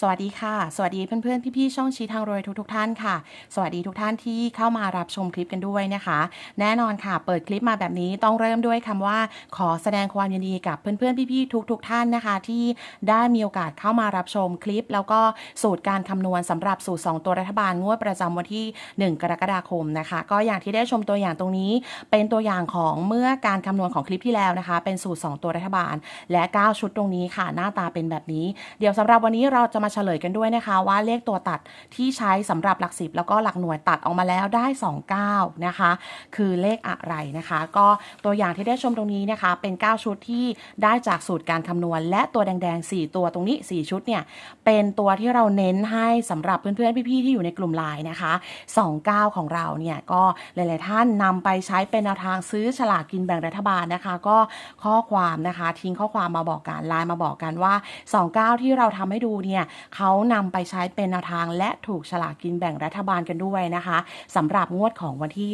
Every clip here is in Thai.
สวัสดีค่ะ สวัสดีเพื่อนๆ พี่ๆ ช่องชี้ทางรวยทุกๆ ท่านค่ะ สวัสดีทุกท่านที่เข้ามารับชมคลิปกันด้วยนะคะ แน่นอนค่ะ เปิดคลิปมาแบบนี้ต้องเริ่มด้วยคำว่า ขอแสดงความยินดีกับเพื่อนๆ พี่ๆ ทุกๆ ท่านนะคะ ที่ได้มีโอกาสเข้ามารับชมคลิป แล้วก็สูตรการคำนวณสำหรับสูตร 2 ตัวรัฐบาลงวดประจำวันที่ 1 กรกฎาคมนะคะ ก็อย่างที่ได้ชมตัวอย่างตรงนี้ เป็นตัวอย่างของเมื่อการคำนวณของคลิปที่แล้วนะคะ เป็นสูตร 2 ตัวรัฐบาล และ 9 ชุดตรงนี้ค่ะ หน้าตาเป็นแบบนี้ เดี๋ยวสำหรับวันนี้เราจะมาเฉลยกันด้วยนะคะว่าเลขตัวตัดที่ใช้สำหรับหลักสิบแล้วก็หลักหน่วยตัดออกมาแล้วได้ 29 นะคะ คือเลขอะไรนะคะ ก็ตัวอย่างที่ได้ชมตรงนี้นะคะ เป็น 9 ชุดที่ได้จากสูตรการคำนวณ และตัวแดงๆ 4 ตัวตรงนี้ 4 ชุดเนี่ยเป็นตัวที่เราเน้นให้สำหรับเพื่อนๆพี่ๆที่อยู่ในกลุ่มไลน์นะคะ 29 ของเราเนี่ยก็หลายๆท่านนำไปใช้เป็นแนวทางซื้อฉลากกินแบ่งรัฐบาลนะคะ ก็ข้อความนะคะ ทิ้งข้อความมาบอกกันไลน์มาบอกกันว่า 29 ที่เราทำให้ดูเนี่ยเขานำไปใช้เป็นแนวทางและถูกฉลากกินแบ่งรัฐบาลกันด้วยนะคะสำหรับงวดของวันที่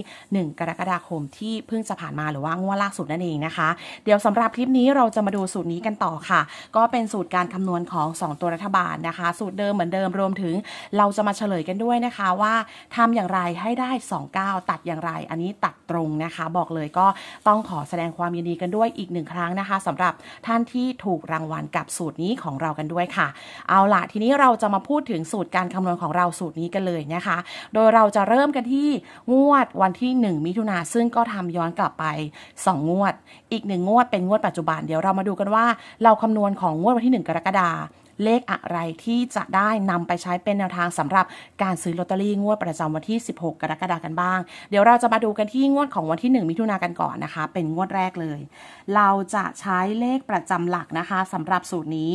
1 กรกฎาคมที่เพิ่งจะผ่านมาหรือว่างวดล่าสุดนั่นเองนะคะ เดี๋ยวสำหรับคลิปนี้เราจะมาดูสูตรนี้กันต่อค่ะ ก็เป็นสูตรการคำนวณของ 2 ตัวรัฐบาลนะคะ สูตรเดิมเหมือนเดิมรวมถึง เราจะมาเฉลยกันด้วยนะคะว่าทำอย่างไรให้ได้ 29 ตัดอย่างไร อันนี้ตัดตรงนะคะ บอกเลยก็ต้องขอแสดงความยินดีกันด้วยอีกหนึ่งครั้งนะคะสำหรับท่านที่ถูกรางวัลกับสูตรนี้ของเรากันด้วยค่ะ เอาล่ะทีนี้เราจะมาพูดถึงสูตรการคำนวณของเราสูตรนี้กันเลยนะคะ โดยเราจะเริ่มกันที่งวดวันที่ 1 มิถุนาซึ่งก็ทำย้อนกลับไป 2 งวด อีก 1 งวดเป็นงวดปัจจุบัน เดี๋ยวเรามาดูกันว่า เราคำนวณของงวดวันที่ 1 กรกฎาคมเลขอะไรที่จะได้นำไปใช้เป็นแนวทางสำหรับการซื้อลอตเตอรี่งวดประจำวันที่ 16 กรกฎาคมกันบ้าง เดี๋ยวเราจะมาดูกันที่งวดของวันที่ 1 มิถุนากันก่อนนะคะ เป็นงวดแรกเลย เราจะใช้เลขประจำหลักนะคะสำหรับสูตรนี้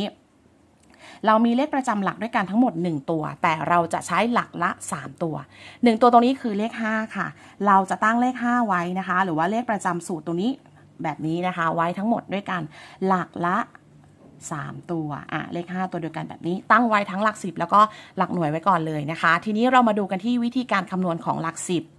เรามีเลขประจำหลักด้วยกันทั้งหมด 1 ตัว แต่เราจะใช้หลักละ 3 ตัว 1 ตัวตรงนี้คือเลข 5 ค่ะ เราจะตั้งเลข 5 ไว้นะคะ หรือว่าเลขประจำสูตรตรงนี้แบบนี้นะคะ ไว้ทั้งหมดด้วยกันหลักละ3 ตัว อะ เลข 5 ตัวเดียวกันแบบนี้ ตั้งไว้ทั้งหลัก 10 แล้วก็หลักหน่วยไว้ก่อนเลยนะคะ ทีนี้เรามาดูกันที่วิธีการคำนวณของหลัก 10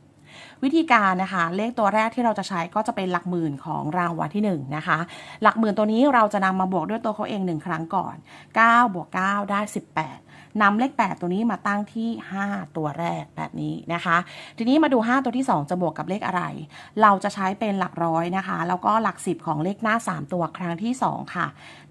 วิธีการนะคะ เลขตัวแรกที่เราจะใช้ก็จะเป็นหลักหมื่นของรางวัลที่1นะคะ หลักหมื่นตัวนี้เราจะนำมาบวกด้วยตัวเขาเอง 1 ครั้งก่อน9บวก9ได้ 18 นำเลข 8 ตัวนี้มาตั้งที่ 5 ตัวแรกแบบนี้นะคะ ทีนี้มาดู 5 ตัวที่ 2 จะบวกกับเลขอะไร เราจะใช้เป็นหลักร้อยนะคะ แล้วก็หลัก 10 ของเลขหน้า 3 ตัวครั้งที่ 2 ค่ะ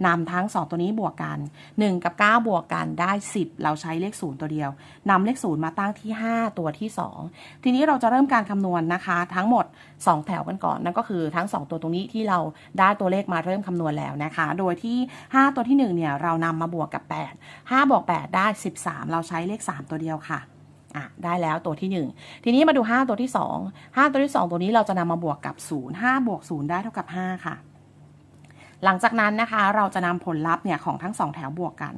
นำทั้ง 2 ตัวนี้บวกกัน 1 กับ 9 บวกกันได้ 10 เราใช้เลข 0 ตัวเดียวนำเลข 0 มาตั้งที่ 5 ตัวที่ 2 ทีนี้เราจะเริ่มการคำนวณนะคะ ทั้งหมด 2 แถวกันก่อนนั่นก็คือทั้ง 2 ตัวตรงนี้ที่เราได้ตัวเลขมาเริ่มคำนวณแล้วนะคะ โดยที่ 5 ตัวที่1เนี่ยเรานำมาบวกกับ 8 5บวก8ได้13 เราใช้เลข 3 ตัวเดียวค่ะอะ ได้แล้วตัวที่ 1 ทีนี้มาดู 5 ตัวที่ 2 5 ตัวที่ 2 ตัวนี้เราจะนำมาบวกกับ 0 5 บวก 0 ได้เท่ากับ 5 ค่ะ หลังจากนั้นนะคะเราจะนำผลลัพธ์เนี่ยของทั้ง 2 แถวบวกกัน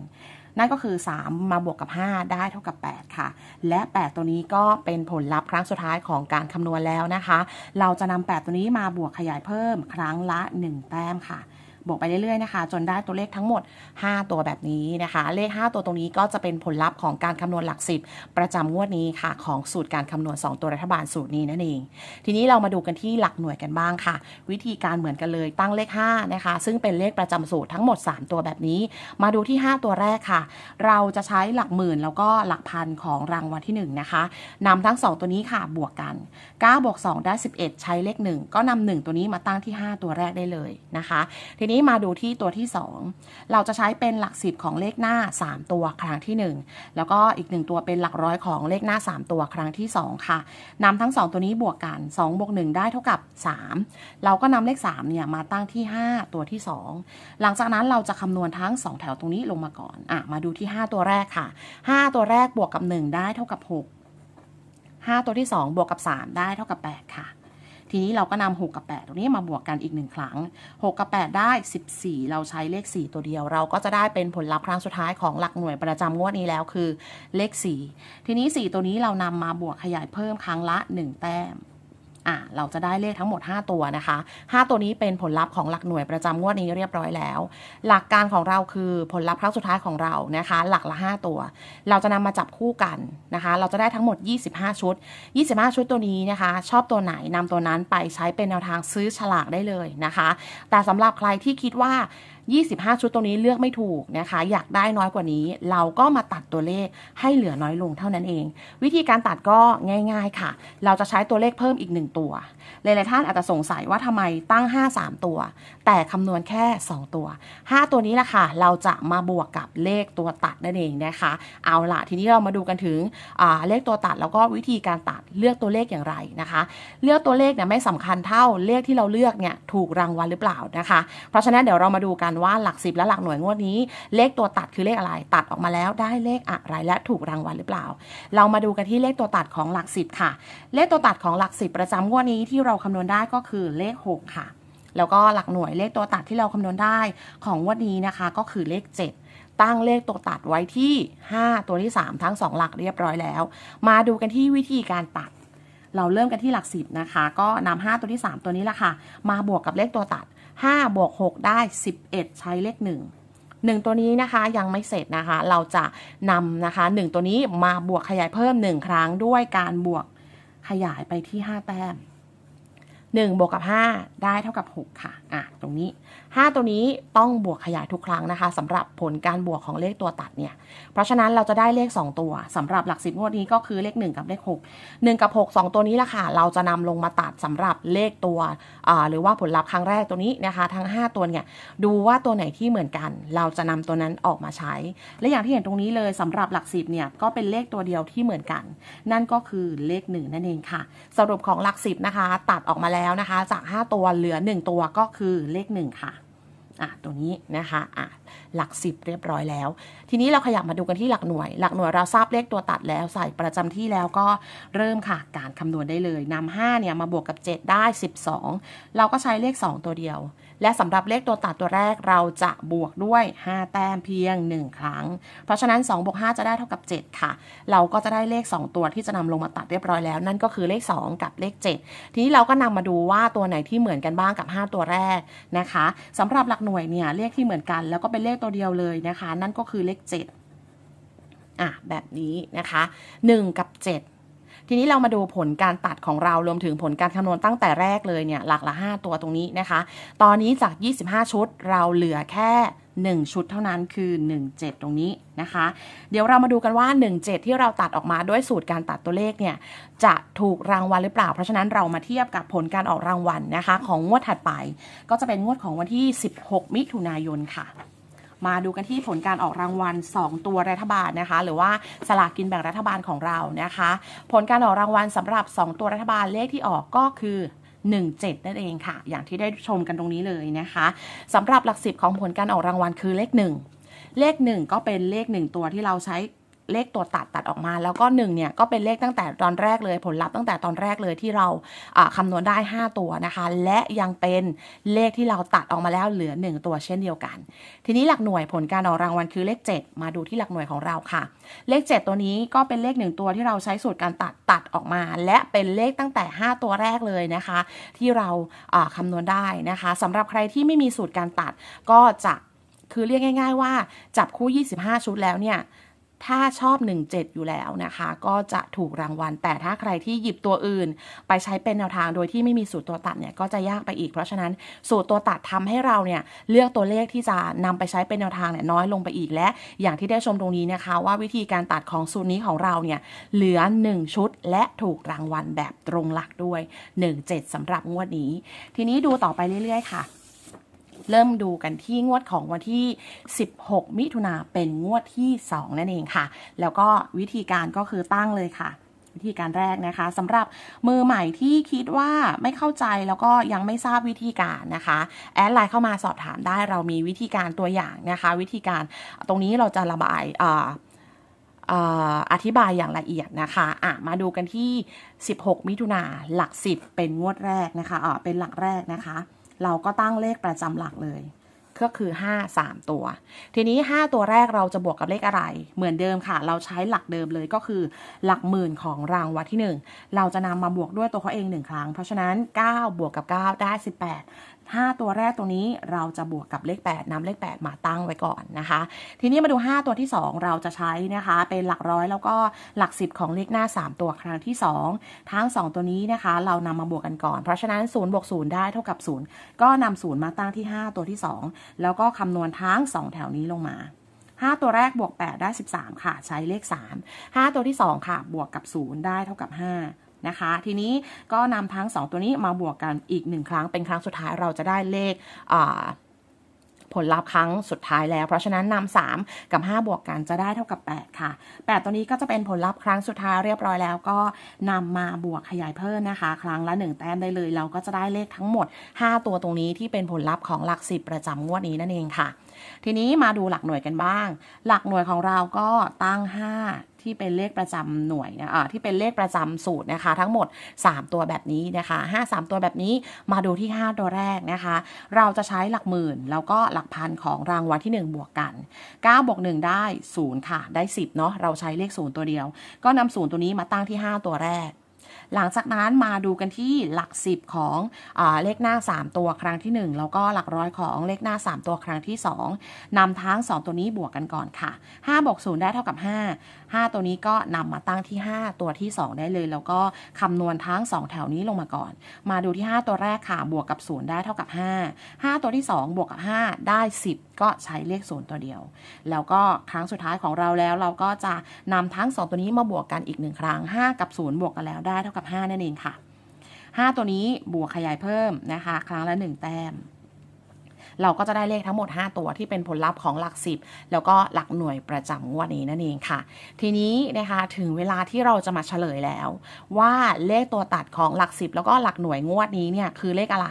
นั่นก็คือ 3 มาบวกกับ 5 ได้เท่ากับ 8 ค่ะ และ 8 ตัวนี้ก็เป็นผลลัพธ์ครั้งสุดท้ายของการคำนวณแล้วนะคะ เราจะนำ8 ตัวนี้มาบวกขยายเพิ่มครั้งละ 1 แต้มค่ะ บวกไปเรื่อยๆนะคะ จนได้ตัวเลขทั้งหมด 5 ตัวแบบนี้นะคะ เลข 5 ตัวตรงนี้ก็จะเป็นผลลัพธ์ของการคำนวณหลัก 10 ประจำงวดนี้ค่ะ ของสูตรการคำนวณ 2 ตัวรัฐบาลสูตรนี้นั่นเอง ทีนี้เรามาดูกันที่หลักหน่วยกันบ้างค่ะ วิธีการเหมือนกันเลยตั้งเลข5นะคะ ซึ่งเป็นเลขประจำสูตรทั้งหมด 3 ตัวแบบนี้ มาดูที่ 5 ตัวแรกค่ะ เราจะใช้หลักหมื่นแล้วก็หลักพันของรางวัลที่ 1 นะคะนำทั้ง 2 ตัวนี้ค่ะบวกกัน9บวก2ได้ 11 ใช้เลข 1 ก็นำ1ตัวนี้มาตั้งที่ 5 ตัวแรกได้เลยนะคะ ทีนี้มาดูที่ตัวที่ 2 เราจะใช้เป็นหลัก 10 ของเลขหน้า 3 ตัวครั้งที่ 1 แล้วก็อีก 1 ตัวเป็นหลักร้อยของเลขหน้า 3 ตัวครั้งที่ 2 ค่ะนำทั้ง 2 ตัวนี้บวกกัน2บวก1ได้เท่ากับ 3 เราก็นำเลข3เนี่ยมาตั้งที่ 5 ตัวที่ 2 หลังจากนั้นเราจะคำนวณทั้ง 2 แถวตรงนี้ลงมาก่อนอะมาดูที่ 5 ตัวแรกค่ะ 5 ตัวแรกบวกกับ 1 ได้เท่ากับ 6 5 ตัวที่ 2 บวกกับ 3 ได้เท่ากับ 8 ค่ะ ทีนี้เราก็นำ6กับ 8 ตรงนี้มาบวกกันอีก 1 ครั้ง 6 กับ 8 ได้ 14 เราใช้เลข 4 ตัวเดียว เราก็จะได้เป็นผลลัพธ์ครั้งสุดท้ายของหลักหน่วยประจำงวดนี้แล้วคือเลข 4 ทีนี้ 4 ตัวนี้เรานำมาบวกขยายเพิ่มครั้งละ 1 แต้ม อะเราจะได้เลขทั้งหมด 5 ตัวนะคะ 5 ตัวนี้เป็นผลลัพธ์ของหลักหน่วยประจำงวดนี้เรียบร้อยแล้ว หลักการของเราคือผลลัพธ์ครั้งสุดท้ายของเรานะคะ หลักละ 5 ตัว เราจะนำมาจับคู่กันนะคะ เราจะได้ทั้งหมด 25 ชุด 25 ชุดตัวนี้นะคะ ชอบตัวไหนนำตัวนั้นไปใช้เป็นแนวทางซื้อฉลากได้เลยนะคะ แต่สำหรับใครที่คิดว่า 25 ชุดตรงนี้เลือกไม่ถูกนะคะ อยากได้น้อยกว่านี้ เราก็มาตัดตัวเลขให้เหลือน้อยลงเท่านั้นเอง วิธีการตัดก็ง่าย ๆค่ะ เราจะใช้ตัวเลขเพิ่มอีก 1 ตัว หลายๆท่านอาจจะสงสัยว่าทำไมตั้ง 5 3 ตัว แต่คำนวณแค่ 2 ตัว 5 ตัวนี้แหละค่ะ เราจะมาบวกกับเลขตัวตัดนั่นเองนะคะ เอาละทีนี้เรามาดูกันถึงเลขตัวตัดแล้วก็วิธีการตัดเลือกตัวเลขอย่างไรนะคะ เลือกตัวเลขเนี่ยไม่สำคัญเท่าเลขที่เราเลือกเนี่ยถูกรางวัลหรือเปล่านะคะ เพราะฉะนั้นเดี๋ยวเรามาดูกันว่าหลักสิบและหลักหน่วยงวดนี้ เลขตัวตัดคือเลขอะไร ตัดออกมาแล้วได้เลขอะไรและถูกรางวัลหรือเปล่า เรามาดูกันที่เลขตัวตัดของหลักสิบค่ะ เลขตัวตัดของหลักสิบประจำงวดนี้ที่เราคำนวณได้ก็คือเลข 6 ค่ะ แล้วก็หลักหน่วยเลขตัวตัดที่เราคำนวณได้ของวดนี้นะคะ ก็คือเลข 7 ตั้งเลขตัวตัดไว้ที่ 5 ตัวที่ 3 ทั้ง 2 หลักเรียบร้อยแล้ว มาดูกันที่วิธีการตัด เราเริ่มกันที่หลักสิบนะคะ ก็นำ5ตัวที่ 3 ตัวนี้ละค่ะ มาบวกกับเลขตัวตัด 5 บวก 6 ได้ 11 ใช้เลข1 1ตัวนี้นะคะยังไม่เสร็จนะคะ เราจะนำนะคะ1ตัวนี้มาบวกขยายเพิ่ม1ครั้งด้วยการบวกขยายไปที่ 5 แต้ม 1บวกกับ 5 ได้เท่ากับ 6 ค่ะ อะ ตรงนี้5 ตัวนี้ต้องบวกขยายทุกครั้งนะคะสำหรับผลการบวกของเลขตัวตัดเนี่ย เพราะฉะนั้นเราจะได้เลข 2 ตัวสำหรับหลักสิบงวดนี้ก็คือเลข 1 กับเลข 6 1 กับ 6 2 ตัวนี้ละค่ะ เราจะนำลงมาตัดสำหรับเลขตัวหรือว่าผลลัพธ์ครั้งแรกตัวนี้นะคะ ทั้ง 5 ตัวเนี่ยดูว่าตัวไหนที่เหมือนกัน เราจะนำตัวนั้นออกมาใช้ และอย่างที่เห็นตรงนี้เลยสำหรับหลักสิบเนี่ยก็เป็นเลขตัวเดียวที่เหมือนกัน นั่นก็คือเลข 1 นั่นเองค่ะ สรุปของหลักสิบนะคะ ตัดออกมาแล้วนะคะ จาก 5 ตัวเหลือ 1 ตัวก็คือเลข 1 ค่ะ อะตัวนี้นะคะอะหลักสิบเรียบร้อยแล้ว ทีนี้เราขยับมาดูกันที่หลักหน่วย หลักหน่วยเราทราบเลขตัวตัดแล้วใส่ประจำที่แล้วก็เริ่มค่ะ การคำนวณได้เลยนำ5เนี่ยมาบวกกับ 7 ได้ 12 เราก็ใช้เลข 2 ตัวเดียว และสำหรับเลขตัวตัดตัวแรกเราจะบวกด้วย 5 แต้มเพียง 1 ครั้ง เพราะฉะนั้น2บวก5จะได้เท่ากับ 7 ค่ะ เราก็จะได้เลข 2 ตัวที่จะนำลงมาตัดเรียบร้อยแล้ว นั่นก็คือเลข 2 กับเลข 7 ทีนี้เราก็นำมาดูว่าตัวไหนที่เหมือนกันบ้างกับ 5 ตัวแรกนะคะสำหรับหลักหน่วยเนี่ยเลขที่เหมือนกัน แล้วก็เป็นเลขตัวเดียวเลยนะคะ นั่นก็คือเลข 7อะแบบนี้นะคะ 1 กับ 7 ทีนี้เรามาดูผลการตัดของเรารวมถึงผลการคำนวณตั้งแต่แรกเลยเนี่ยหลักละ 5 ตัวตรงนี้นะคะ ตอนนี้จาก 25 ชุดเราเหลือแค่ 1 ชุดเท่านั้นคือ 17 ตรงนี้นะคะ เดี๋ยวเรามาดูกันว่า 17 ที่เราตัดออกมาด้วยสูตรการตัดตัวเลขเนี่ยจะถูกรางวัลหรือเปล่า เพราะฉะนั้นเรามาเทียบกับผลการออกรางวัลนะคะ ของงวดถัดไป ก็จะเป็นงวดของวันที่ 16 มิถุนายนค่ะ มาดูกันที่ผลการออกรางวัล 2 ตัวรัฐบาลนะคะ หรือว่าสลากกินแบ่งรัฐบาลของเรานะคะ ผลการออกรางวัลสำหรับ 2 ตัวรัฐบาลเลขที่ออกก็คือ17 นั่นเองค่ะ อย่างที่ได้ชมกันตรงนี้เลยนะคะสำหรับหลักสิบของผลการออกรางวัลคือเลข 1 เลข 1 ก็เป็นเลข 1 ตัวที่เราใช้ เลขตัวตัดตัดออกมา แล้วก็1เนี่ยก็เป็นเลขตั้งแต่ตอนแรกเลย ผลลัพธ์ตั้งแต่ตอนแรกเลยที่เราอ่าคำนวณได้ 5 ตัวนะคะ และยังเป็นเลขที่เราตัดออกมาแล้วเหลือ 1 ตัวเช่นเดียวกัน ทีนี้หลักหน่วยผลการออกรางวัลคือเลข 7 มาดูที่หลักหน่วยของเราค่ะ เลข 7 ตัวนี้ก็เป็นเลข 1 ตัวที่เราใช้สูตรการตัดตัดออกมา และเป็นเลขตั้งแต่ 5 ตัวแรกเลยนะคะ ที่เราอ่าคำนวณได้นะคะสำหรับใครที่ไม่มีสูตรการตัดก็จะคือเรียกง่าย ๆ ว่าจับคู่ 25 ชุดแล้วเนี่ย ถ้าชอบ 17 อยู่แล้วนะคะ ก็จะถูกรางวัล แต่ถ้าใครที่หยิบตัวอื่น ไปใช้เป็นแนวทางโดยที่ไม่มีสูตรตัวตัดเนี่ยก็จะยากไปอีก เพราะฉะนั้นสูตรตัวตัดทำให้เราเนี่ยเลือกตัวเลขที่จะนำไปใช้เป็นแนวทางเนี่ยน้อยลงไปอีก และอย่างที่ได้ชมตรงนี้นะคะ ว่าวิธีการตัดของสูตรนี้ของเราเนี่ยเหลือ 1 ชุด และถูกรางวัลแบบตรงหลักด้วย 17สำหรับงวดนี้ ทีนี้ดูต่อไปเรื่อยๆค่ะ เริ่มดูกันที่งวดของวันที่ 16 มิถุนาเป็นงวดที่ 2 นั่นเองค่ะ แล้วก็วิธีการก็คือตั้งเลยค่ะวิธีการแรกนะคะสำหรับมือใหม่ที่คิดว่าไม่เข้าใจแล้วก็ยังไม่ทราบวิธีการนะคะ แอดไลน์เข้ามาสอบถามได้เรามีวิธีการตัวอย่างนะคะ วิธีการตรงนี้เราจะระบายอธิบายอย่างละเอียดนะคะะมาดูกันที่ 16 มิถุนาหลัก 10 เป็นงวดแรกนะคะอ่าเป็นหลักแรกนะคะ เราก็ตั้งเลขประจำหลักเลย ก็คือ 5 3 ตัว ทีนี้ 5 ตัวแรกเราจะบวกกับเลขอะไร เหมือนเดิมค่ะ เราใช้หลักเดิมเลยก็คือหลักหมื่นของรางวัลที่ 1 เราจะนำมาบวกด้วยตัวเขาเอง 1 ครั้ง เพราะฉะนั้น 9 บวกกับ 9 ได้ 18 5 ตัวแรกตรงนี้เราจะบวกกับเลข 8นำเลข 8 มาตั้งไว้ก่อนนะคะ ทีนี้มาดู 5 ตัวที่ 2 เราจะใช้นะคะ เป็นหลักร้อยแล้วก็หลัก 10 ของเลขหน้า 3 ตัวครั้งที่ 2 ทั้ง 2 ตัวนี้นะคะ เรานำมาบวกกันก่อน เพราะฉะนั้น0บวก0ได้เท่ากับ 0 ก็นำ0มาตั้งที่ 5 ตัวที่ 2แล้วก็คำนวณทั้ง 2 แถวนี้ลงมา 5 ตัวแรกบวก 8 ได้ 13 ค่ะ ใช้เลข 3 5 ตัวที่ 2 ค่ะ บวกกับ 0 ได้เท่ากับ 5 นะคะ ทีนี้ก็นำทั้ง 2 ตัวนี้มาบวกกันอีก 1 ครั้งเป็นครั้งสุดท้ายเราจะได้เลขอ่า ผลลัพธ์ครั้งสุดท้ายแล้ว เพราะฉะนั้นนำ3กับ 5 บวกกันจะได้เท่ากับ 8 ค่ะ 8 ตัวนี้ก็จะเป็นผลลัพธ์ครั้งสุดท้ายเรียบร้อยแล้ว ก็นำมาบวกขยายเพิ่มนะคะ ครั้งละ 1 แต้มได้เลย เราก็จะได้เลขทั้งหมด 5 ตัวตรงนี้ที่เป็นผลลัพธ์ของหลัก10ประจำงวดนี้นั่นเองค่ะ ทีนี้มาดูหลักหน่วยกันบ้าง หลักหน่วยของเราก็ตั้ง 5ที่เป็นเลขประจำหน่วยนะอ่าที่เป็นเลขประจำสูตรนะคะ ทั้งหมด 3 ตัวแบบนี้นะคะ 5 3 ตัวแบบนี้มาดูที่ 5 ตัวแรกนะคะ เราจะใช้หลักหมื่น แล้วก็หลักพันของรางวัลที่ 1 บวกกัน9บวก1ได้0ค่ะ ได้ 10เนาะเราใช้เลข0ตัวเดียว ก็นำ0ตัวนี้มาตั้งที่ 5 ตัวแรกหลังจากนั้นมาดูกันที่หลัก 10 ของอเลขหน้า 3 ตัวครั้งที่ 1 แล้วก็หลักร้อยของเลขหน้า 3 ตัวครั้งที่ 2นำทั้ง 2 ตัวนี้บวกกันก่อนค่ะ5บวก0ได้เท่ากับ 5 5 ตัวนี้ก็นำมาตั้งที่ 5 ตัวที่ 2 ได้เลย แล้วก็คำนวณทั้ง 2 แถวนี้ลงมาก่อน มาดูที่ 5 ตัวแรกค่ะบวกกับ0ได้เท่ากับ 5 5 ตัวที่ 2 บวกกับ 5 ได้ 10 ก็ใช้เลข0ตัวเดียว แล้วก็ครั้งสุดท้ายของเราแล้วเราก็จะนำทั้ง 2 ตัวนี้มาบวกกันอีก 1 ครั้ง 5 กับ 0 บวกกันแล้วได้เท่ากับ 5 นั่นเองค่ะ 5 ตัวนี้บวกขยายเพิ่มนะคะ ครั้งละ 1 แต้ม เราก็จะได้เลขทั้งหมด 5 ตัวที่เป็นผลลัพธ์ของหลัก 10 แล้วก็หลักหน่วยประจำงวดนี้นั่นเองค่ะ ทีนี้นะคะถึงเวลาที่เราจะมาเฉลยแล้ว ว่าเลขตัวตัดของหลัก 10 แล้วก็หลักหน่วยงวดนี้เนี่ยคือเลขอะไร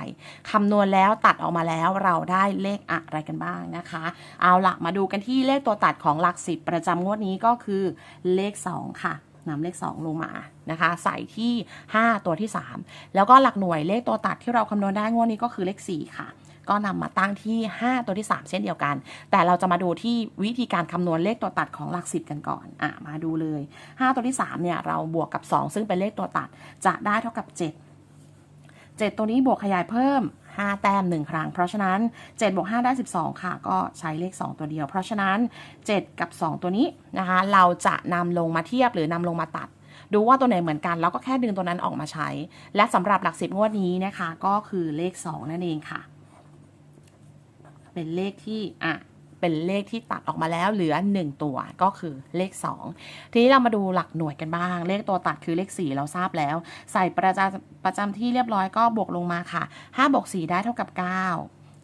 คำนวณแล้วตัดออกมาแล้วเราได้เลขอะไรกันบ้างนะคะ เอาละมาดูกันที่เลขตัวตัดของหลัก 10 ประจำงวดนี้ก็คือเลข 2 ค่ะนำเลข 2 ลงมานะคะ ใส่ที่ 5 ตัวที่ 3 แล้วก็หลักหน่วยเลขตัวตัดที่เราคำนวณได้งวดนี้ก็คือเลข 4 ค่ะ ก็นำมาตั้งที่ 5 ตัวที่ 3 เช่นเดียวกัน แต่เราจะมาดูที่วิธีการคำนวณเลขตัวตัดของหลัก10กันก่อนอะมาดูเลย 5 ตัวที่3เนี่ยเราบวกกับ 2 ซึ่งเป็นเลขตัวตัดจะได้เท่ากับ 7 7 ตัวนี้บวกขยายเพิ่ม 5 แต้ม 1 ครั้ง เพราะฉะนั้น 7บวก5ได้ 12 ค่ะ ก็ใช้เลข 2 ตัวเดียว เพราะฉะนั้น 7 กับ 2 ตัวนี้นะคะ เราจะนำลงมาเทียบหรือนำลงมาตัด ดูว่าตัวไหนเหมือนกัน แล้วก็แค่ดึงตัวนั้นออกมาใช้ และสำหรับหลัก10งวดนี้นะคะ ก็คือเลข 2 นั่นเองค่ะ เป็นเลขที่อะเป็นเลขที่ตัดออกมาแล้วเหลือ 1 ตัวก็คือเลข 2 ทีนี้เรามาดูหลักหน่วยกันบ้าง เลขตัวตัดคือเลข 4 เราทราบแล้ว ใส่ประจำประจำที่เรียบร้อยก็บวกลงมาค่ะ5บวก4ได้เท่ากับ 9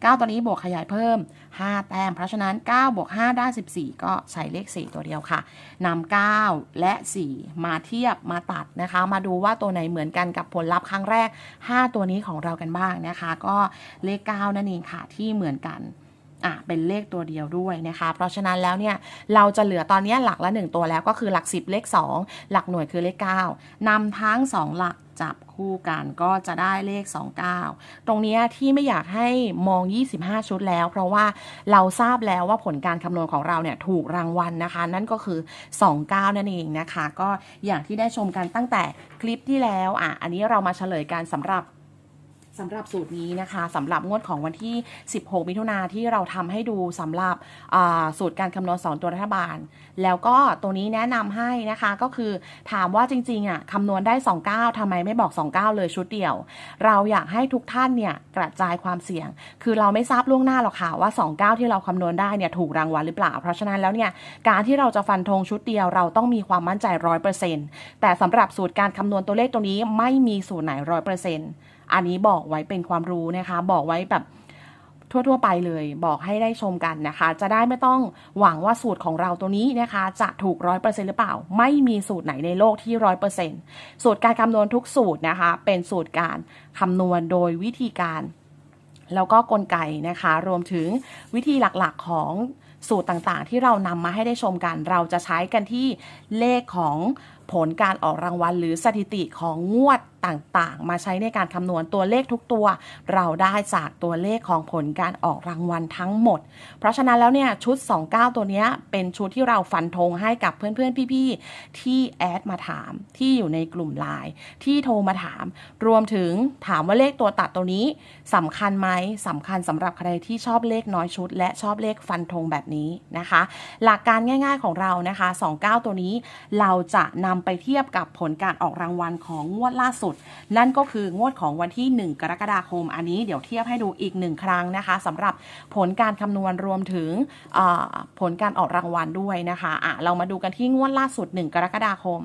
9 ตัวนี้บวกขยายเพิ่ม 5 แต้ม เพราะฉะนั้น 9 บวก 5 ได้ 14 ก็ใช้เลข 4 ตัวเดียวค่ะนำ9 และ 4 มาเทียบมาตัดนะคะ มาดูว่าตัวไหนเหมือนกันกับผลลัพธ์ครั้งแรก 5 ตัวนี้ของเรากันบ้างนะคะ ก็เลข 9 นั่นเองค่ะที่เหมือนกัน อะเป็นเลขตัวเดียวด้วยนะคะ เพราะฉะนั้นแล้วเนี่ยเราจะเหลือตอนนี้หลักละ 1 ตัวแล้วก็คือหลัก 10 เลข 2 หลักหน่วยคือเลข 9นำทั้ง 2 หลักจับคู่กันก็จะได้เลข 29 ตรงนี้ที่ไม่อยากให้มอง 25 ชุดแล้ว เพราะว่าเราทราบแล้วว่าผลการคำนวณของเราเนี่ยถูกรางวัลนะคะ นั่นก็คือ 29 นั่นเองนะคะ ก็อย่างที่ได้ชมกันตั้งแต่คลิปที่แล้วอะอันนี้เรามาเฉลยกันสำหรับ สำหรับสูตรนี้นะคะสำหรับงวดของวันที่ 16 มิถุนาที่เราทำให้ดูสำหรับสูตรการคำนวณ2ตัวรัฐบาล แล้วก็ตัวนี้แนะนำให้นะคะก็คือถามว่าจริงๆอะคำนวณได้ 29ทำไมไม่บอก 29 เลยชุดเดียว เราอยากให้ทุกท่านเนี่ยกระจายความเสี่ยง คือเราไม่ทราบล่วงหน้าหรอกค่ะว่า 29 ที่เราคำนวณได้เนี่ยถูกรางวัลหรือเปล่า เพราะฉะนั้นแล้วเนี่ยการที่เราจะฟันธงชุดเดียว เราต้องมีความมั่นใจ 100%แต่สำหรับสูตรการคำนวณตัวเลขตัวนี้ไม่มีสูตรไหน100% อันนี้บอกไว้เป็นความรู้นะคะ บอกไว้แบบทั่วๆไปเลยบอกให้ได้ชมกันนะคะ จะได้ไม่ต้องหวังว่าสูตรของเราตัวนี้นะคะ จะถูกร้อยเปอร์เซ็นหรือเปล่า ไม่มีสูตรไหนในโลกที่ร้อยเปอร์เซ็นสูตรการคำนวณทุกสูตรนะคะ เป็นสูตรการคำนวณโดยวิธีการ แล้วก็กลไกนะคะ รวมถึงวิธีหลักๆของสูตรต่างๆ ที่เรานำมาให้ได้ชมกัน เราจะใช้กันที่เลขของผลการออกรางวัลหรือสถิติของงวด ต่างๆ มาใช้ในการคำนวณตัวเลขทุกตัว เราได้จากตัวเลขของผลการออกรางวัลทั้งหมด เพราะฉะนั้นแล้วเนี่ยชุด 29 ตัวเนี้ยเป็นชุดที่เราฟันธงให้กับเพื่อนๆ พี่ๆ ที่แอดมาถามที่อยู่ในกลุ่มไลน์ที่โทรมาถาม รวมถึงถามว่าเลขตัวตัดตัวนี้สำคัญไหมสำคัญสำหรับใครที่ชอบเลขน้อยชุด และชอบเลขฟันธงแบบนี้นะคะ หลักการง่าย ๆของเรานะคะ 29 ตัวนี้เราจะนำไปเทียบกับผลการออกรางวัลของงวดล่าสุดนั่นก็คืองวดของวันที่ 1 กรกฎาคม อันนี้เดี๋ยวเทียบให้ดูอีกหนึ่งครั้งนะคะสำหรับผลการคำนวณรวมถึงผลการออกรางวัลด้วยนะคะอะเรามาดูกันที่งวดล่าสุด 1 กรกฎาคม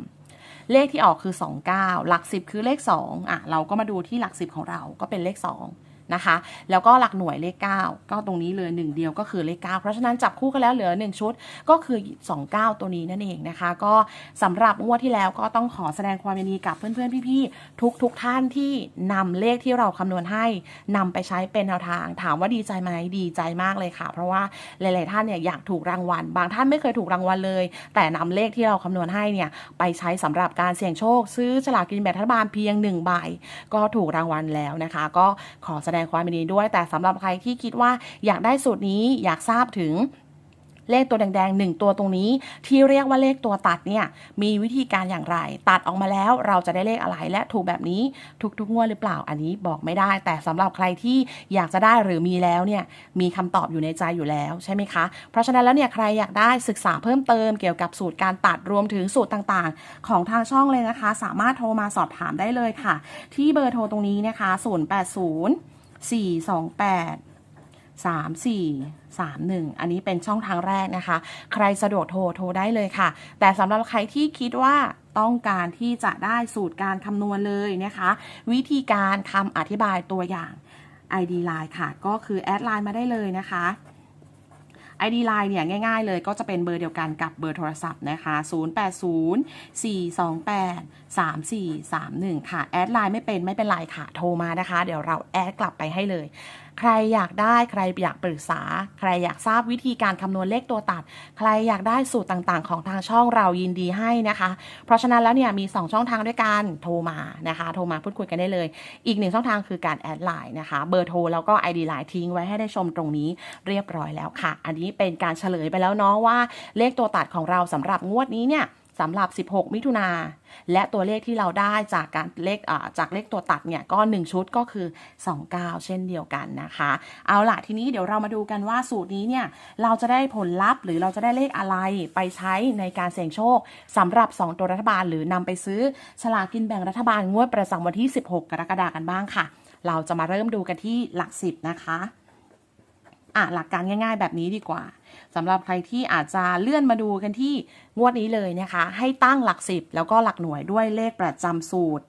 เลขที่ออกคือ 29 หลัก 10 คือเลข2อะเราก็มาดูที่หลัก 10 ของเราก็เป็นเลข 2 นะคะ แล้วก็หลักหน่วยเลข 9 ก็ตรงนี้เลย 1 เดียวก็คือเลข 9 เพราะฉะนั้นจับคู่กันแล้วเหลือ 1 ชุดก็คือ 29 ตัวนี้นั่นเองนะคะ ก็สำหรับงวดที่แล้วก็ต้องขอแสดงความยินดีกับเพื่อนๆพี่ๆทุกทกๆท่านที่นำเลขที่เราคำนวณให้นำไปใช้เป็นแนวทาง ถามว่าดีใจไหมดีใจมากเลยค่ะ เพราะว่าหลายๆท่านเนี่ยอยากถูกรางวัล บางท่านไม่เคยถูกรางวัลเลย แต่นำเลขที่เราคำนวณให้เนี่ยไปใช้สำหรับการเสี่ยงโชค ซื้อฉลากกินแบ่งรัฐบาลเพียงหนึ่งใบก็ถูกรางวัลแล้วนะคะ ก็ขอแสดงความยินดีด้วย แต่สำหรับใครที่คิดว่าอยากได้สูตรนี้อยากทราบถึงเลขตัวแดงๆหนึ่งตัวตรงนี้ ที่เรียกว่าเลขตัวตัดเนี่ยมีวิธีการอย่างไร ตัดออกมาแล้วเราจะได้เลขอะไรและถูกแบบนี้ทุกๆงวดหรือเปล่าอันนี้บอกไม่ได้ แต่สำหรับใครที่อยากจะได้หรือมีแล้วเนี่ยมีคำตอบอยู่ในใจอยู่แล้วใช่ไหมคะเพราะฉะนั้นแล้วเนี่ยใครอยากได้ศึกษาเพิ่มเติมเกี่ยวกับสูตรการตัดรวมถึงสูตรต่างๆ ของทางช่องเลยนะคะ สามารถโทรมาสอบถามได้เลยค่ะ ที่เบอร์โทรตรงนี้นะคะ 080 สี่สองแปดสามสี่สามหนึ่งอันนี้เป็นช่องทางแรกนะคะ ใครสะดวกโทรโทรได้เลยค่ะ แต่สำหรับใครที่คิดว่าต้องการที่จะได้สูตรการคำนวณเลยนะคะ วิธีการคำอธิบายตัวอย่าง ID Line ค่ะ ก็คือแอดไลน์มาได้เลยนะคะ ID Line เนี่ยง่ายๆเลยก็จะเป็นเบอร์เดียวกันกับเบอร์โทรศัพท์นะคะ 0804283431 ค่ะ แอดไลน์ไม่เป็นไม่เป็นไรค่ะ โทรมานะคะ เดี๋ยวเราแอดกลับไปให้เลย ใครอยากได้ใครอยากปรึกษา ใครอยากทราบวิธีการคำนวณเลขตัวตัด ใครอยากได้สูตรต่างๆ ของทางช่องเรายินดีให้นะคะ เพราะฉะนั้นแล้วเนี่ยมี 2 ช่องทางด้วยกันโทรมานะคะ โทรมาพูดคุยกันได้เลย อีกหนึ่งช่องทางคือการแอดไลน์นะคะเบอร์โทรแล้วก็ ID ไลน์ทิ้งไว้ให้ได้ชมตรงนี้เรียบร้อยแล้วค่ะ อันนี้เป็นการเฉลยไปแล้วเนาะว่าเลขตัวตัดของเราสำหรับงวดนี้เนี่ย สำหรับ 16 มิถุนาและตัวเลขที่เราได้จากการเลขจากเลขตัวตัดเนี่ยก็ 1 ชุดก็คือ 29 เช่นเดียวกันนะคะ เอาล่ะทีนี้เดี๋ยวเรามาดูกันว่าสูตรนี้เนี่ยเราจะได้ผลลัพธ์หรือเราจะได้เลขอะไรไปใช้ในการเสี่ยงโชคสำหรับ 2 ตัวรัฐบาล หรือนำไปซื้อฉลากกินแบ่งรัฐบาลงวดประจำวันที่ 16 กรกฎาคมกันบ้างค่ะ เราจะมาเริ่มดูกันที่หลัก 10 นะคะ อะหลักการง่าย ๆ แบบนี้ดีกว่าสำหรับใครที่อาจจะเลื่อนมาดูกันที่งวดนี้เลยนะคะ ให้ตั้งหลักสิบแล้วก็หลักหน่วยด้วยเลขประจำสูตร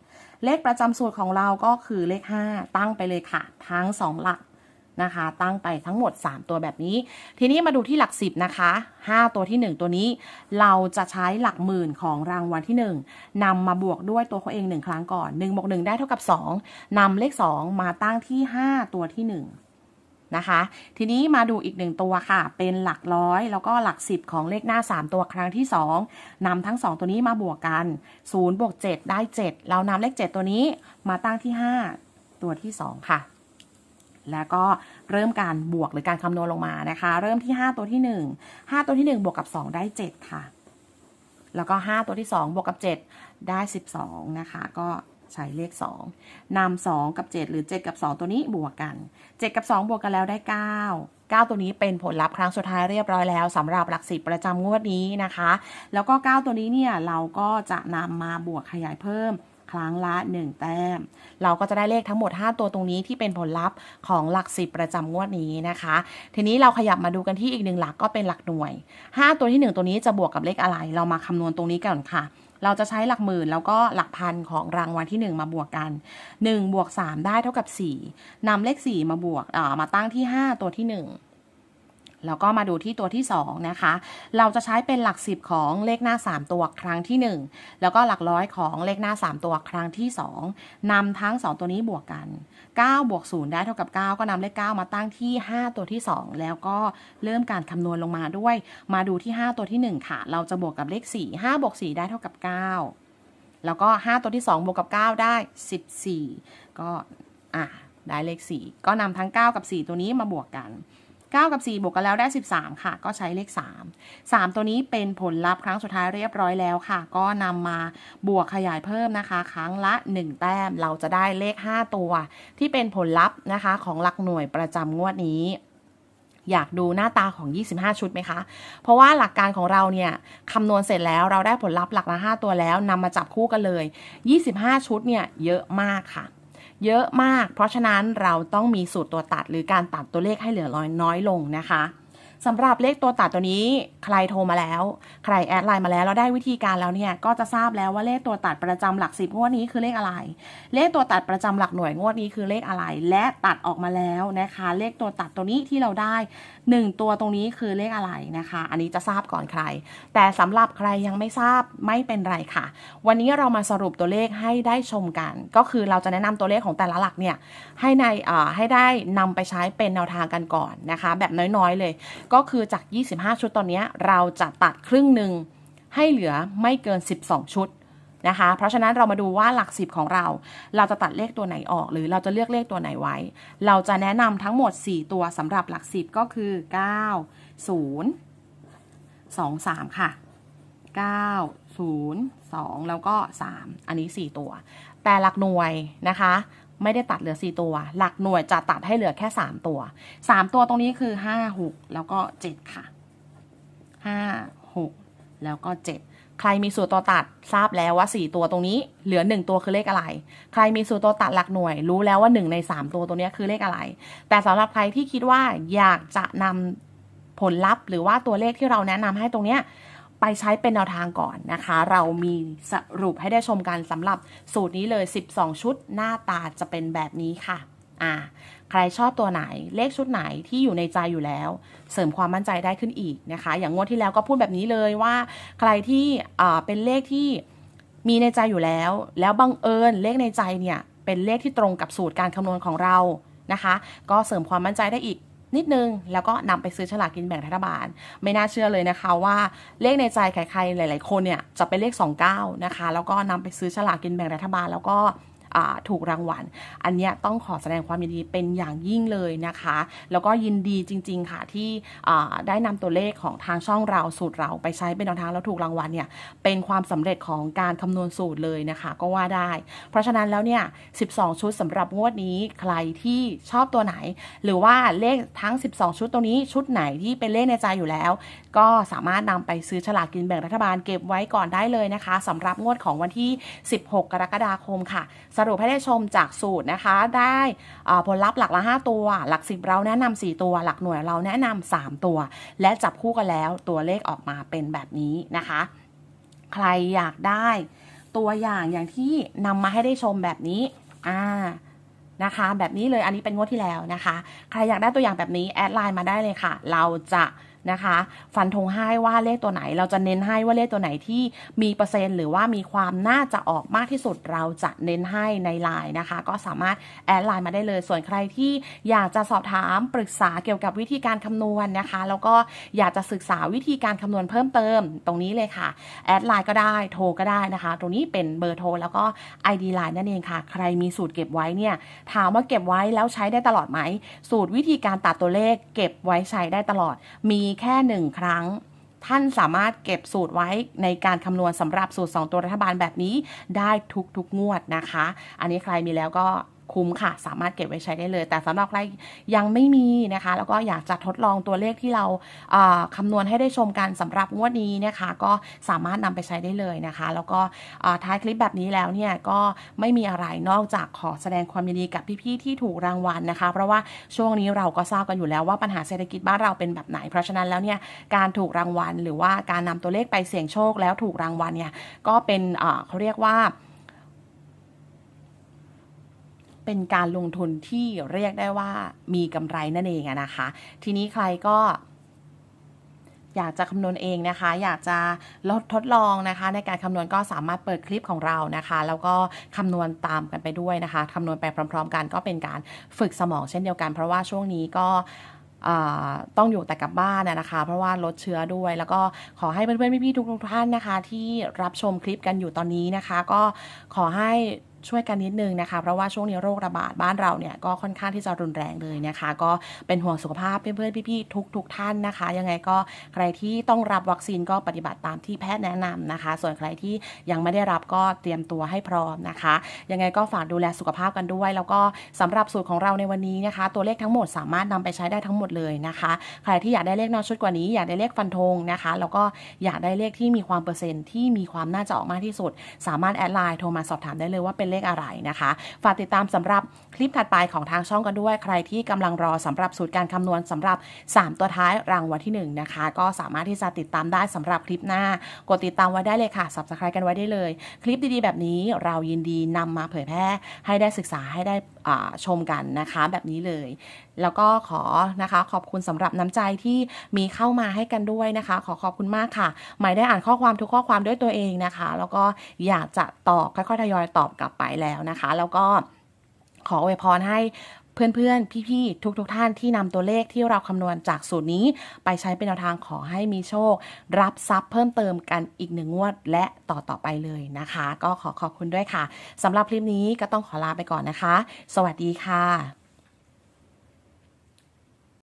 เลขประจำสูตรของเราก็คือเลข 5 ตั้งไปเลยค่ะ ทั้ง 2 หลักนะคะ ตั้งไปทั้งหมด 3 ตัวแบบนี้ ทีนี้มาดูที่หลัก 10 นะคะ 5 ตัวที่ 1 ตัวนี้ เราจะใช้หลักหมื่นของรางวัลที่ 1นำมาบวกด้วยตัวเขาเอง 1 ครั้งก่อน1บวก1ได้เท่ากับ 2นำเลข 2 มาตั้งที่ 5 ตัวที่ 1 นะคะ ทีนี้มาดูอีกหนึ่งตัวค่ะ เป็นหลักร้อย แล้วก็หลักสิบของเลขหน้า 3 ตัวครั้งที่ 2นำทั้ง 2 ตัวนี้มาบวกกัน0บวก7 ได้ 7 เรานำเลข 7 ตัวนี้มาตั้งที่ 5 ตัวที่ 2 ค่ะ แล้วก็เริ่มการบวกหรือการคำนวณลงมานะคะ เริ่มที่ 5 ตัวที่ 1 5 ตัวที่ 1 บวกกับ 2 ได้ 7 ค่ะ แล้วก็ 5 ตัวที่ 2 บวกกับ 7 ได้ 12 นะคะ ก็ ใช้เลข 2นำ2กับ 7 หรือ 7 กับ 2 ตัวนี้บวกกัน 7 กับ 2 บวกกันแล้วได้ 9 9 ตัวนี้เป็นผลลัพธ์ครั้งสุดท้ายเรียบร้อยแล้วสำหรับหลักสิบประจำงวดนี้นะคะ แล้วก็ 9 ตัวนี้เนี่ยเราก็จะนำมาบวกขยายเพิ่มครั้งละ 1 แต้ม เราก็จะได้เลขทั้งหมด 5 ตัวตรงนี้ที่เป็นผลลัพธ์ของหลักสิบประจำงวดนี้นะคะ ทีนี้เราขยับมาดูกันที่อีกหนึ่งหลักก็เป็นหลักหน่วย 5 ตัวที่ 1 ตัวนี้จะบวกกับเลขอะไร เรามาคำนวณตรงนี้ก่อนค่ะ เราจะใช้หลักหมื่นแล้วก็หลักพันของรางวัลที่ 1 มาบวกกัน 1 บวก 3 ได้เท่ากับ 4นำเลข 4 มาบวกอ่ามาตั้งที่ 5 ตัวที่ 1 แล้วก็มาดูที่ตัวที่ 2 นะคะ เราจะใช้เป็นหลัก 10 ของเลขหน้า 3 ตัวครั้งที่ 1 แล้วก็หลักร้อยของเลขหน้า 3 ตัวครั้งที่ 2นำทั้ง 2 ตัวนี้บวกกัน 9 บวก 0 ได้เท่ากับ 9 ก็นำเลข 9 มาตั้งที่ 5 ตัวที่ 2 แล้วก็เริ่มการคำนวณลงมาด้วย มาดูที่ 5 ตัวที่ 1 ค่ะ เราจะบวกกับเลข 4 5 บวก 4 ได้เท่ากับ 9 แล้วก็ 5 ตัวที่ 2 บวกกับ 9 ได้ 14 ก็อะได้เลข 4 ก็นำทั้ง 9 กับ 4 ตัวนี้มาบวกกัน 9 กับ 4 บวกกันแล้วได้ 13 ค่ะ ก็ใช้เลข 3 3 ตัวนี้เป็นผลลัพธ์ครั้งสุดท้ายเรียบร้อยแล้วค่ะ ก็นำมาบวกขยายเพิ่มนะคะ ครั้งละ 1 แต้ม เราจะได้เลข 5 ตัว ที่เป็นผลลัพธ์นะคะของหลักหน่วยประจำงวดนี้อยากดูหน้าตาของ 25 ชุดไหมคะ เพราะว่าหลักการของเราเนี่ยคำนวณเสร็จแล้วเราได้ผลลัพธ์หลักละ 5 ตัวแล้วนำมาจับคู่กันเลย 25 ชุดเนี่ยเยอะมากค่ะ เยอะมาก เพราะฉะนั้นเราต้องมีสูตรตัวตัดหรือการตัดตัวเลขให้เหลือน้อยน้อยลงนะคะ สำหรับเลขตัวตัดตัวนี้ ใครโทรมาแล้ว ใครแอดไลน์มาแล้วแล้วได้วิธีการแล้วเนี่ยก็จะทราบแล้วว่าเลขตัวตัดประจำหลักสิบงวดนี้คือเลขอะไร เลขตัวตัดประจำหลักหน่วยงวดนี้คือเลขอะไร และตัดออกมาแล้วนะคะ เลขตัวตัดตัวนี้ที่เราได้ 1 ตัวตรงนี้คือเลขอะไรนะคะ อันนี้จะทราบก่อนใคร แต่สำหรับใครยังไม่ทราบไม่เป็นไรค่ะ วันนี้เรามาสรุปตัวเลขให้ได้ชมกัน ก็คือเราจะแนะนำตัวเลขของแต่ละหลักเนี่ยให้ในเอ่อให้ได้นำไปใช้เป็นแนวทางกันก่อนนะคะ แบบน้อยๆเลยก็คือจาก 25 ชุดตอนนี้เราจะตัดครึ่งหนึ่งให้เหลือไม่เกิน 12 ชุดนะคะ เพราะฉะนั้นเรามาดูว่าหลักสิบของเรา เราจะตัดเลขตัวไหนออก หรือเราจะเลือกเลขตัวไหนไว้ เราจะแนะนำทั้งหมด 4 ตัวสำหรับหลักสิบก็คือ 9 0 2 3 ค่ะ 9 0 2 แล้วก็ 3 อันนี้ 4 ตัว แต่หลักหน่วยนะคะ ไม่ได้ตัดเหลือ 4 ตัว หลักหน่วยจะตัดให้เหลือแค่ 3 ตัว 3 ตัวตรงนี้คือ 5 6 แล้วก็ 7 ค่ะ 5 6 แล้วก็ 7 ใครมีสูตรตัวตัดทราบแล้วว่า 4 ตัวตรงนี้เหลือ 1 ตัวคือเลขอะไร ใครมีสูตรตัวตัดหลักหน่วย รู้แล้วว่า 1 ใน 3 ตัวตัวนี้คือเลขอะไร แต่สำหรับใครที่คิดว่าอยากจะนำผลลัพธ์หรือว่าตัวเลขที่เราแนะนำให้ตรงเนี้ย ไปใช้เป็นแนวทางก่อนนะคะ เรามีสรุปให้ได้ชมกันสำหรับสูตรนี้เลย 12 ชุดหน้าตาจะเป็นแบบนี้ค่ะอ่าใครชอบตัวไหนเลขชุดไหนที่อยู่ในใจอยู่แล้ว เสริมความมั่นใจได้ขึ้นอีกนะคะ อย่างงวดที่แล้วก็พูดแบบนี้เลยว่า ใครที่เป็นเลขที่มีในใจอยู่แล้ว แล้วบังเอิญเลขในใจเนี่ยเป็นเลขที่ตรงกับสูตรการคำนวณของเรานะคะ ก็เสริมความมั่นใจได้อีก นิดนึง แล้วก็นำไปซื้อฉลากกินแบ่งรัฐบาล ไม่น่าเชื่อเลยนะคะว่าเลขในใจใครๆหลาย ๆ คนเนี่ยจะเป็นเลข 29 นะคะ แล้วก็นำไปซื้อฉลากกินแบ่งรัฐบาล แล้วก็ ถูกรางวัล อันนี้ต้องขอแสดงความยินดีเป็นอย่างยิ่งเลยนะคะ แล้วก็ยินดีจริง ๆ ค่ะที่ได้นำตัวเลขของทางช่องเราสูตรเราไปใช้เป็นแนวทางแล้วถูกรางวัลเนี่ยเป็นความสำเร็จของการคำนวณสูตรเลยนะคะ ก็ว่าได้ เพราะฉะนั้นแล้วเนี่ย 12 ชุดสำหรับงวดนี้ใครที่ชอบตัวไหน หรือว่าเลขทั้ง 12 ชุดตัวนี้ชุดไหนที่เป็นเลขในใจอยู่แล้ว ก็สามารถนำไปซื้อฉลากกินแบ่งรัฐบาลเก็บไว้ก่อนได้เลยนะคะสำหรับงวดของวันที่ 16 กรกฎาคมค่ะสรุปให้ได้ชมจากสูตรนะคะ ได้ผลลัพธ์หลักละ 5 ตัว หลัก 10 เราแนะนำ4ตัว หลักหน่วยเราแนะนำ3ตัว และจับคู่กันแล้วตัวเลขออกมาเป็นแบบนี้นะคะ ใครอยากได้ตัวอย่างอย่างที่นำมาให้ได้ชมแบบนี้อ่านะคะ แบบนี้เลยอันนี้เป็นงวดที่แล้วนะคะ ใครอยากได้ตัวอย่างแบบนี้แอดไลน์มาได้เลยค่ะ เราจะ นะคะ ฟันธงให้ว่าเลขตัวไหน เราจะเน้นให้ว่าเลขตัวไหนที่มีเปอร์เซ็นต์ หรือว่ามีความน่าจะออกมากที่สุดเราจะเน้นให้ในไลน์นะคะ ก็สามารถแอดไลน์มาได้เลย ส่วนใครที่อยากจะสอบถามปรึกษาเกี่ยวกับวิธีการคำนวณนะคะ แล้วก็อยากจะศึกษาวิธีการคำนวณเพิ่มเติมตรงนี้เลยค่ะแอดไลน์ก็ได้โทรก็ได้นะคะ ตรงนี้เป็นเบอร์โทรแล้วก็ ID ไลน์นั่นเองค่ะ ใครมีสูตรเก็บไว้เนี่ยถามว่าเก็บไว้แล้วใช้ได้ตลอดไหมสูตรวิธีการตัดตัวเลข เก็บไว้ใช้ได้ตลอดมีแค่หนึ่งครั้ง ท่านสามารถเก็บสูตรไว้ในการคำนวณสำหรับสูตร 2 ตัวรัฐบาลแบบนี้ได้ทุกๆงวดนะคะ อันนี้ใครมีแล้วก็ คุ้มค่ะ สามารถเก็บไว้ใช้ได้เลย แต่สำหรับใครยังไม่มีนะคะ แล้วก็อยากจะทดลองตัวเลขที่เราเอ่อคำนวณให้ได้ชมกันสำหรับงวดนี้นะคะ ก็สามารถนำไปใช้ได้เลยนะคะ แล้วก็ท้ายคลิปแบบนี้แล้วเนี่ยก็ไม่มีอะไรนอกจากขอแสดงความยินดีกับพี่ๆที่ถูกรางวัลนะคะ เพราะว่าช่วงนี้เราก็ทราบกันอยู่แล้วว่าปัญหาเศรษฐกิจบ้านเราเป็นแบบไหน เพราะฉะนั้นแล้วเนี่ยการถูกรางวัลหรือว่าการนำตัวเลขไปเสี่ยงโชคแล้วถูกรางวัลเนี่ยก็เป็นเขาเรียกว่า เป็นการลงทุนที่เรียกได้ว่ามีกำไรนั่นเองนะคะ ทีนี้ใครก็อยากจะคำนวณเองนะคะ อยากจะลดทดลองนะคะ ในการคำนวณก็สามารถเปิดคลิปของเรานะคะ แล้วก็คำนวณตามกันไปด้วยนะคะคำนวณไปพร้อม ๆ กันก็เป็นการฝึกสมองเช่นเดียวกัน เพราะว่าช่วงนี้ก็ต้องอยู่แต่กับบ้านนะนะคะ เพราะว่าลดเชื้อด้วย แล้วก็ขอให้เพื่อนๆพี่ๆทุกๆท่านนะคะ ที่รับชมคลิปกันอยู่ตอนนี้นะคะ ก็ขอให้ ช่วยกันนิดนึงนะคะ เพราะว่าช่วงนี้โรคระบาดบ้านเราเนี่ยก็ค่อนข้างที่จะรุนแรงเลยนะคะ ก็เป็นห่วงสุขภาพเพื่อนๆพี่ๆทุกๆท่านนะคะ ยังไงก็ใครที่ต้องรับวัคซีนก็ปฏิบัติตามที่แพทย์แนะนำนะคะ ส่วนใครที่ยังไม่ได้รับก็เตรียมตัวให้พร้อมนะคะ ยังไงก็ฝากดูแลสุขภาพกันด้วย แล้วก็สำหรับสูตรของเราในวันนี้นะคะ ตัวเลขทั้งหมดสามารถนำไปใช้ได้ทั้งหมดเลยนะคะ ใครที่อยากได้เลขนอกชุดกว่านี้อยากได้เลขฟันธงนะคะ แล้วก็อยากได้เลขที่มีความเปอร์เซ็นต์ที่มีความน่าจะออกมากที่สุด สามารถแอดไลน์โทรมาสอบถามได้เลยว่าเป็นเลขอะไรนะคะ ฝากติดตามสำหรับคลิปถัดไปของทางช่องกันด้วย ใครที่กำลังรอสำหรับสูตรการคำนวณสำหรับ 3 ตัวท้ายรางวัลที่ 1 นะคะ ก็สามารถที่จะติดตามได้สำหรับคลิปหน้า กดติดตามไว้ได้เลยค่ะ subscribe กันไว้ได้เลย คลิปดีๆ แบบนี้เรายินดีนำมาเผยแพร่ให้ได้ศึกษาให้ได้ชมกันนะคะแบบนี้เลย แล้วก็ขอนะคะขอบคุณสำหรับน้ำใจที่มีเข้ามาให้กันด้วยนะคะ ขอขอบคุณมากค่ะหมายได้อ่านข้อความทุกข้อความด้วยตัวเองนะคะ แล้วก็อยากจะตอบค่อยๆทยอยตอบกลับไปแล้วนะคะ แล้วก็ขออวยพรให้เพื่อนๆ พี่ๆ ทุกๆทท่านที่นำตัวเลขที่เราคำนวณจากสูตรนี้ ไปใช้เป็นแนวทางขอให้มีโชค รับทรัพย์เพิ่มเติมกันอีกหนึ่งงวดและต่อๆไปเลยนะคะ ก็ขอขอบคุณด้วยค่ะสำหรับคลิปนี้ก็ต้องขอลาไปก่อนนะคะ สวัสดีค่ะ